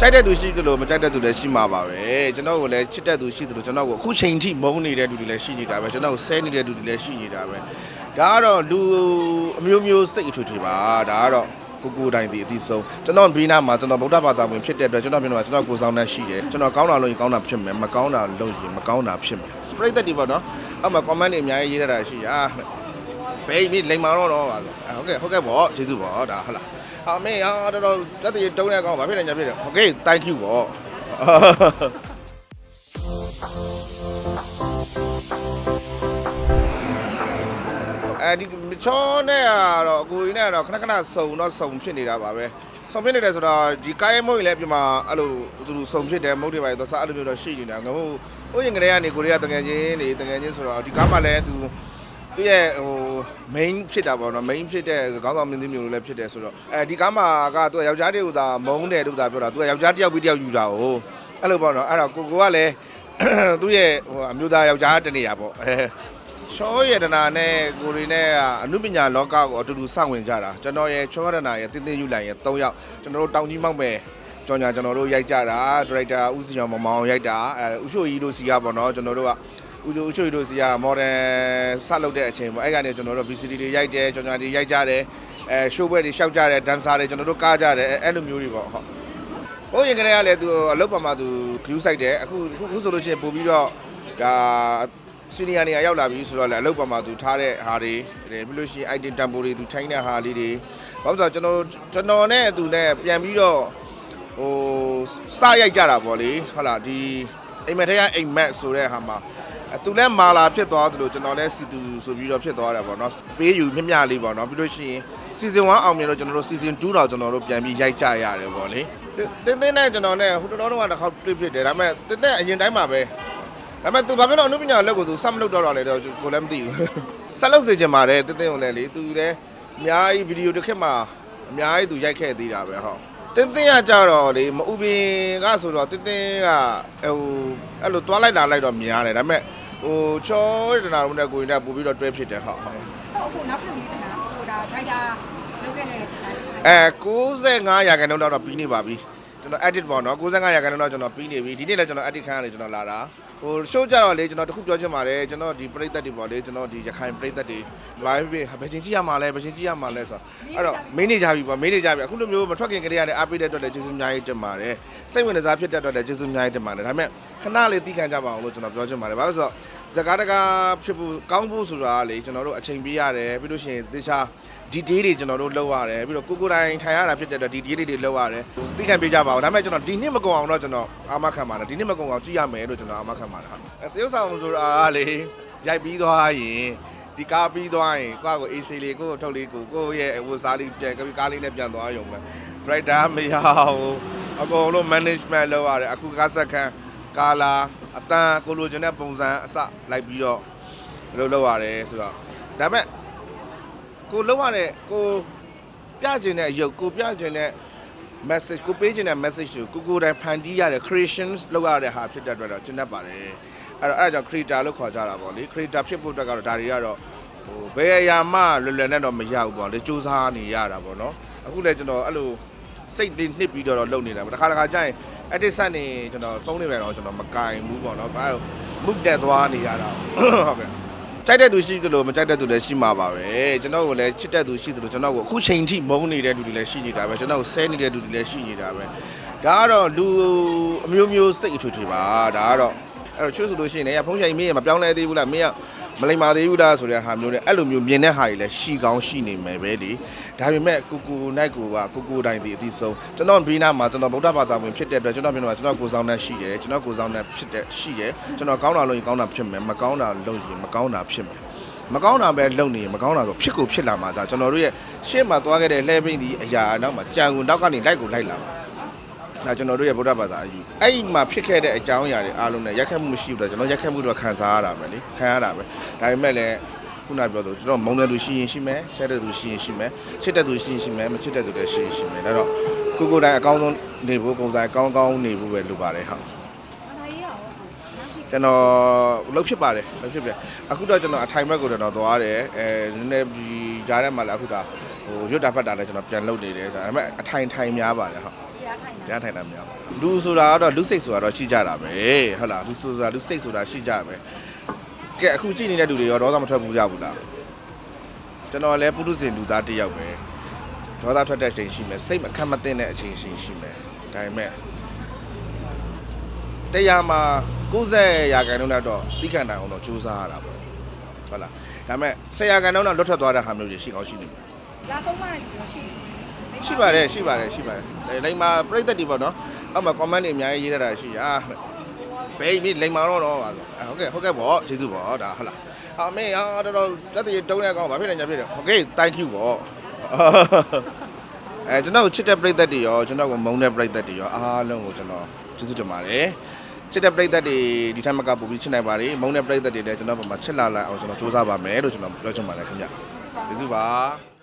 ကြိုက်တဲ့သူရှိသလိုမကြိုက်တဲ့သူလည်းရှိမှာပါပဲကျွန်တော်ကိုလည်းချစ်တဲ့သူရှိသလိုကျွန်တော်ကိုအခုချိန်ထိမုန်းနေတဲ့သူတွေလည်းရှိနေတာပဲကျွန်တော်ကိုဆဲနေတဲ့သူတွေလည်းရှိနေတာပဲဒါကတော့လူအမျိုးမျိုးစိတ်အထွေထွေပါဒါကတော့ကိုကိုတိုင်းဒီအသိဆုံးကျွန်တော်ဘေးနားမှာကျွန်တော်ဗုဒ္ဓဘာသာဝင်ဖြစ်တဲ့အတွက်ကျွန်တော်ပြောတော့ကျွန်တော်ကိုယ်ဆောင်တဲ့ရှိတယ်ကျွန်တော်ကောင်းတာလို့ရင်ကောင်းတာဖြစ်မယ်မကောင်းတာလို့ရင်မကောင်းတာဖြစ်မယ်ပြိတ္တတွေပေါ့နော်အောက်မှာ comment တွေအများကြီးရေးရတာရှိအာဘယ်မိလိမ်မာတော့တော့ပါဆိုဟုတ်ကဲ့ဟုတ်ကဲ့ပေါ့ကျေးဇူးပေါ့ဒါဟုတ်လား အာမင်းအားတော်တော်လက်သေးတုံးတဲ့ကောင်ဘာဖြစ်လဲညာဖြစ်လဲ Okay thank you ပေါ့အဲဒီမချောနဲ့ကတော့အကိုကြီးနဲ့ကတော့ခဏခဏစုံတော့စုံဖြစ်နေတာပါပဲစုံဖြစ်နေတယ်ဆိုတော့ဒီကိုင်းမုတ်ကြီးလည်းပြမှာအဲ့လိုသူတို့စုံဖြစ်တယ်မုတ်တွေပါတော့စားအဲ့လိုမျိုးတော့ရှိနေတာငါဟိုဟိုရင်ကလေးကနေကိုရီးယားတကယ်ချင်းနေတကယ်ချင်းဆိုတော့ဒီကားမှလည်းသူသူ့ရဲ့ဟို main ဖြစ်တာပေါ့နော် main ဖြစ်တဲ့ခေါင်းဆောင်မင်းသမီးမျိုးလိုလည်းဖြစ်တယ်ဆိုတော့အဲဒီကားမှာကသူကယောက်ျားတွေကိုသာမုန်းတယ်လို့သာပြောတာသူကယောက်ျားတစ်ယောက်ပြီးတစ်ယောက်ယူတာ哦အဲ့လိုပေါ့နော်အဲ့တော့ကိုကိုကလည်းသူ့ရဲ့ဟိုအမျိုးသားယောက်ျားတနေရပေါ့အဲချောရတနာနဲ့ကိုရီနဲ့ကအနုပညာလောကကိုအတူတူစောင့်ဝင်ကြတာကျွန်တော်ရဲ့ချောရတနာရဲ့တင်းတင်းယူလိုက်ရဲ့၃ယောက်ကျွန်တော်တို့တောင်ကြီးမောက်မယ်ကြောင်ညာကျွန်တော်တို့ရိုက်ကြတာဒရိုက်တာဦးစီအောင်မမောင်ရိုက်တာအဲဦးရှိုကြီးတို့စီကပေါ့နော်ကျွန်တော်တို့က ဦးချိုဦးချိုတို့စီကမော်ဒန်ဆက်လုပ်တဲ့အချိန်ပေါ့အဲ့ကနေကျွန်တော်တို့ VCD တွေရိုက်တယ်ကျွန်တော်တွေရိုက်ကြတယ်အဲရှိုးပွဲတွေရှောက်ကြတယ်ဒန်ဆာတွေကျွန်တော်တို့ကားကြတယ်အဲ့လိုမျိုးတွေပေါ့ဟုတ်ဟိုရင်ကလေးကလည်းသူအလုပ်ပါမှာသူ view site တယ်အခုအခုဆိုလို့ရှိရင်ပို့ပြီးတော့ဒါစီနီယာနေရာရောက်လာပြီဆိုတော့လည်းအလုပ်ပါမှာသူထားတဲ့ဟာတွေပြီးလို့ရှိရင် item tempo တွေသူထိုင်းတဲ့ဟာလေးတွေဘာလို့ဆိုတော့ကျွန်တော်ကျွန်တော်နဲ့သူနဲ့ပြန်ပြီးတော့ဟိုစရိုက်ကြတာပေါ့လေဟုတ်လားဒီအိမ်မက်ထဲကအိမ်မက်ဆိုတဲ့ဟာမှာအဲ သူလည်းမာလာဖြစ်သွားသလိုကျွန်တော်လည်းစီတူဆိုပြီးတော့ဖြစ်သွားတယ်ပေါ့နော်ပေးယူမြမြလေးပေါ့နော်ပြီးလို့ရှိရင် season 1အောင်မြင်တော့ကျွန်တော်တို့ season 2တော့ကျွန်တော်တို့ပြန်ပြီးရိုက်ကြရတယ်ပေါ့လေတင်းတင်းနဲ့ကျွန်တော်နဲ့ဟိုတော်တော်တော့တစ်ခေါက်တွေ့ဖြစ်တယ်ဒါပေမဲ့တင်းတင်းအရင်တိုင်းမှာပဲဒါပေမဲ့သူဘာဖြစ်လို့အနုပညာလက်ကိုသူစမလုပ်တော့တော့လေတော့ကိုလည်းမသိဘူးဆက်လုပ်စေချင်ပါတယ်တင်းတင်းကိုလည်းလေသူလည်းအများကြီးဗီဒီယိုတစ်ခက်မှာအများကြီးသူရိုက်ခဲ့သေးတာပဲဟုတ်တင်းတင်းကကြတော့လေမဥပင်ကဆိုတော့တင်းတင်းကဟိုအဲ့လိုတွားလိုက်လာလိုက်တော့များတယ်ဒါပေမဲ့ ဟိုချောတနာလုံးနဲ့ကိုရင်နဲ့ပို့ပြီးတော့တွဲဖြစ်တယ်ဟုတ်ဟုတ်ဟုတ်အခုနောက်ထပ်မေးချင်တာဟိုဒါ driver လုပ်ခဲ့တဲ့ဒီတိုင်းအဲ65ရာခိုင်နှုန်းတော့ပြီးနေပါပြီကျွန်တော် edit ပေါ့နော်65ရာခိုင်နှုန်းတော့ကျွန်တော်ပြီးနေပြီဒီနေ့လည်းကျွန်တော် edit ခန်းကနေကျွန်တော်လာတာ ဟို show ကြတော့လေကျွန်တော်တခုပြောချင်ပါတယ်ကျွန်တော်ဒီပရိသတ်တွေပေါ့လေကျွန်တော်ဒီရခိုင်ပရိသတ်တွေ live ပဲဘယ်ချင်းကြည့်ရမှာလဲဘယ်ချင်းကြည့်ရမှာလဲဆိုတော့အဲ့တော့မင်းနေကြပြီပေါ့မင်းနေကြပြီအခုလိုမျိုးမထွက်ခင်ကလေးကနေအားပေးတဲ့အတွက်လည်းကျေးဇူးအများကြီးတင်ပါတယ်စိတ်ဝင်စားဖြစ်တဲ့အတွက်လည်းကျေးဇူးအများကြီးတင်ပါတယ်ဒါပေမဲ့ခဏလေးသိခံကြပါအောင်လို့ကျွန်တော်ပြောချင်ပါတယ်ဘာလို့လဲဆိုတော့ ဇကာတကာဖြစ်ဖို့ကောင်းဖို့ဆိုတာကလေကျွန်တော်တို့အချိန်ပေးရတယ်ပြီးလို့ရှိရင်တခြားဒီ day တွေကျွန်တော်တို့လုပ်ရတယ်ပြီးတော့ကိုကိုတိုင်းထိုင်ရတာဖြစ်တဲ့အတွက်ဒီ day တွေလုပ်ရတယ်သိခံပေးကြပါဦးဒါပေမဲ့ကျွန်တော်ဒီနှစ်မကုန်အောင်တော့ကျွန်တော်အာမခံပါတယ်ဒီနှစ်မကုန်အောင်ကြည့်ရမယ်လို့ကျွန်တော်အာမခံပါတယ်ဟာအဲတရုတ်ဆောင်ဆိုတာကလေရိုက်ပြီးသွားရင်ဒီကားပြီးသွားရင်ကိုယ့်ကို AC လေးကိုယ့်ကိုထုတ်လေးကိုကိုယ့်ရဲ့ဝစားလေးပြန်ကားလေးနဲ့ပြန်သွားရုံပဲ driver မရဘူးအကုန်လုံး management လုပ်ရတယ်အခုကားဆက်ခံကာလာ အတန်းကိုလိုချင်တဲ့ပုံစံအစလိုက်ပြီးတော့ဘယ်လိုလုပ်ရတယ်ဆိုတော့ဒါပေမဲ့ကိုလုပ်ရတဲ့ကိုပြချင်တဲ့ရုပ်ကိုပြချင်တဲ့ message ကိုပေးချင်တဲ့ message ကိုကိုကိုယ်တိုင်ဖန်တီးရတဲ့ creations လုပ်ရတဲ့ဟာဖြစ်တဲ့အတွက်တော့ကျင့်တတ်ပါတယ်အဲ့တော့အဲ့ဒါကြောင့် creator လို့ခေါ်ကြတာပေါ့လေ creator ဖြစ်ဖို့အတွက်ကတော့ဒါတွေကတော့ဟိုဘယ်အရာမှလွယ်လွယ်နဲ့တော့မရဘူးပေါ့လေစူးစမ်းနေရတာပေါ့နော်အခုလည်းကျွန်တော်အဲ့လို စိတ်တွေနှစ်ပြီးတော့လုပ်နေတာပေါ့တစ်ခါတစ်ခါကျရင် edit ဆက်နေကျွန်တော်ဖုန်းနေပဲတော့ကျွန်တော်မကင်ဘူးပေါ့နော်အဲမုတ်တက်သွားနေရတာဟုတ်ကဲ့ကြိုက်တဲ့သူရှိသလိုမကြိုက်တဲ့သူလည်းရှိမှာပါပဲကျွန်တော်ကိုလည်းချစ်တဲ့သူရှိသလိုကျွန်တော်ကိုအခုချိန်ထိမုန်းနေတဲ့လူတွေလည်းရှိနေတာပဲကျွန်တော်ကိုဆဲနေတဲ့လူတွေလည်းရှိနေတာပဲဒါကတော့လူအမျိုးမျိုးစိတ်အထွေထွေပါဒါကတော့အဲ့တော့ချွတ်ဆိုလို့ရှိရင်လည်းဖုန်းချိန်မင်းမပြောင်းလဲသေးဘူးလားမင်းက မလိမ္မာသေးဘူးလားဆိုတဲ့ဟာမျိုးနဲ့အဲ့လိုမျိုးမြင်တဲ့ဟာတွေလည်းရှိကောင်းရှိနေမယ်ပဲလေဒါပေမဲ့ကိုကိုနိုင်ကိုကကိုကိုတိုင်းတည်အသိဆုံးကျွန်တော်ဘေးနားမှာကျွန်တော်ဗုဒ္ဓဘာသာဝင်ဖြစ်တဲ့အတွက်ကျွန်တော်ပြောတော့ကျွန်တော်ကိုယ်ဆောင်တဲ့ရှိတယ်ကျွန်တော်ကိုယ်ဆောင်တဲ့ဖြစ်တဲ့ရှိတယ်ကျွန်တော်ကောင်းတာလို့ရင်ကောင်းတာဖြစ်မယ်မကောင်းတာလို့ရင်မကောင်းတာဖြစ်မယ်မကောင်းတာပဲလုပ်နေရင်မကောင်းတာဆိုဖြစ်ကိုဖြစ်လာမှာဒါကျွန်တော်တို့ရဲ့ရှေ့မှာသွားခဲ့တဲ့လှဲပင်းဒီအရာနောက်မှာကြံကုန်နောက်ကနေလိုက်ကိုလိုက်လာမှာ ဒါကျွန်တော်တို့ရဲ့ဗုဒ္ဓဘာသာအယူအဲ့ဒီမှာဖြစ်ခဲ့တဲ့အကြောင်းအရာတွေအားလုံးနဲ့ရက်ခတ်မှုမရှိဘူးတော့ကျွန်တော်ရက်ခတ်မှုတော့ခံစားရတာပဲလေခံရတာပဲဒါပေမဲ့လည်းခုနပြောလို့ကျွန်တော်မုံတဲ့သူရှိရင်ရှိမယ်ရှက်တဲ့သူရှိရင်ရှိမယ်ချစ်တဲ့သူရှိရင်ရှိမယ်မချစ်တဲ့သူလည်းရှိရင်ရှိမယ်ဒါတော့ကိုကိုတိုင်းအကောင်းဆုံးနေဖို့ကုန်ဆိုင်ကောင်းကောင်းနေဖို့ပဲလိုပါတယ်ဟုတ်ဘာသာရေးရောနောက်ထပ်ကျွန်တော်လှုပ်ဖြစ်ပါတယ်လှုပ်ဖြစ်တယ်အခုတော့ကျွန်တော်အထိုင်ဘက်ကိုကျွန်တော်သွားတယ်အဲနည်းနည်းဒီကြားထဲမှာလည်းအခုဒါဟိုရွတ်တာဖတ်တာလည်းကျွန်တော်ပြန်လုပ်နေတယ်ဒါပေမဲ့အထိုင်ထိုင်များပါတယ်ဟုတ်တ ရားခိုင်တာရထိုင်တာမရဘူးလူဆိုတာကတော့လူစိတ်ဆိုတာတော့ရှိကြတာပဲဟုတ်လားလူဆိုတာလူစိတ်ဆိုတာရှိကြပဲကဲအခုကြည့်နေတဲ့လူတွေရောဒေါသမထွက်ဘူးကြဘူးလားကျွန်တော်လည်းပုထုဇဉ်လူသားတစ်ယောက်ပဲဒေါသထွက်တဲ့အချိန်ရှိမယ်စိတ်မခတ်မသိတဲ့အချိန်ရှိရှိမယ်ဒါပေမဲ့တရားမှာ90ရာခိုင်နှုန်းလောက်တော့တိခဏအောင်တော့စူးစမ်းရတာပေါ့ဟုတ်လားဒါပေမဲ့10ရာခိုင်နှုန်းတော့လွတ်ထွက်သွားတဲ့ဟာမျိုးတွေရှိကောင်းရှိနေတယ်လာဆုံးမတဲ့လူ ရှိရှိပါတယ်ရှိပါတယ်ရှိပါတယ်အဲလိမ္မာပြိသက်တွေပေါ့နော်အောက်မှာ comment တွေအများကြီးရေးထားတာရှိရာဘယ်မိလိမ္မာတော့တော့ပါဆိုအဲဟုတ်ကဲ့ဟုတ်ကဲ့ပေါ့ကျေးဇူးပေါ့ဒါဟုတ်လားအမေဟာတော်တော်တက်တည်းတုံးတဲ့ကောင်ဘာဖြစ်လဲညာဖြစ်တယ်ဟုတ်ကဲ့ thank you ပေါ့အဲကျွန်တော်ကိုချစ်တဲ့ပြိသက်တွေရောကျွန်တော်ကိုမုန်းတဲ့ပြိသက်တွေရောအားလုံးကိုကျွန်တော်ကျေးဇူးတင်ပါတယ်ချစ်တဲ့ပြိသက်တွေဒီထက်မကပို့ပြီးချစ်နိုင်ပါ रे မုန်းတဲ့ပြိသက်တွေလည်းကျွန်တော်ဘာမှချစ်လာလိုက်အောင်ကျွန်တော်စူးစမ်းပါမယ်လို့ကျွန်တော်ပြောချင်ပါတယ်ခင်ဗျကျေးဇူးပါ